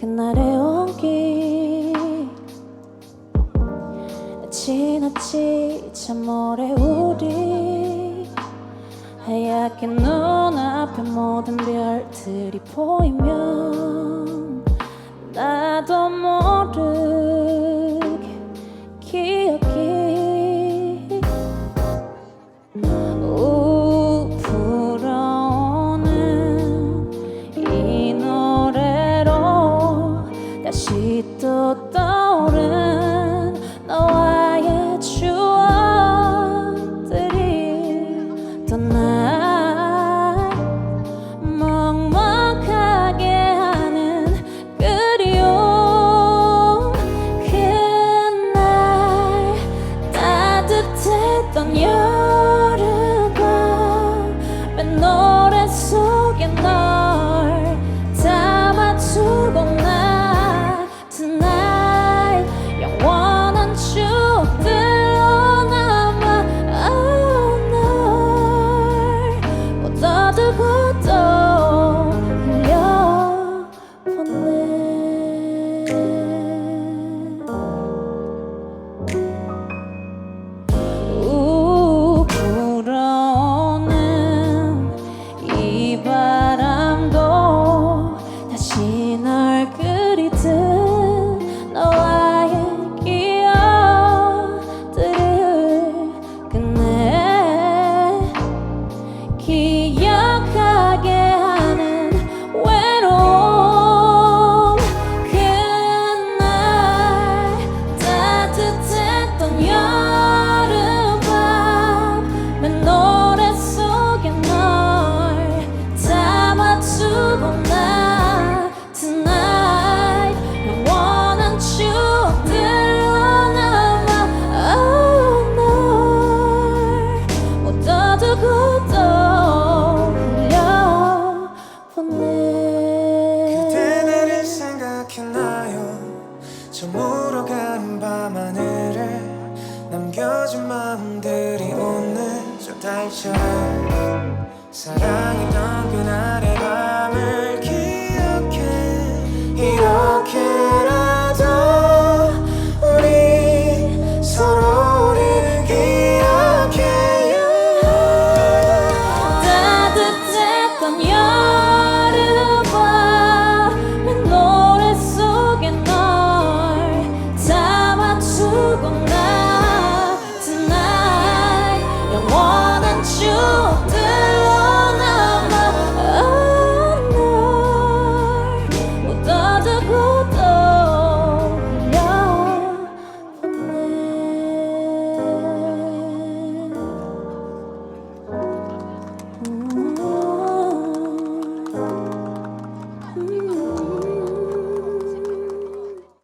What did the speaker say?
그날의 온기. 지났지 참 오래 우리. 하얗게 눈 앞에 모든 별들이 보이면 나도 모르게 기억이 우 불어오는 이 노래로 다시 또 노래 속에 너 저물어 가는 밤하늘을 남겨준 마음들이 오는 저 달처럼 사랑했던 그날의 밤을 기억해 이렇게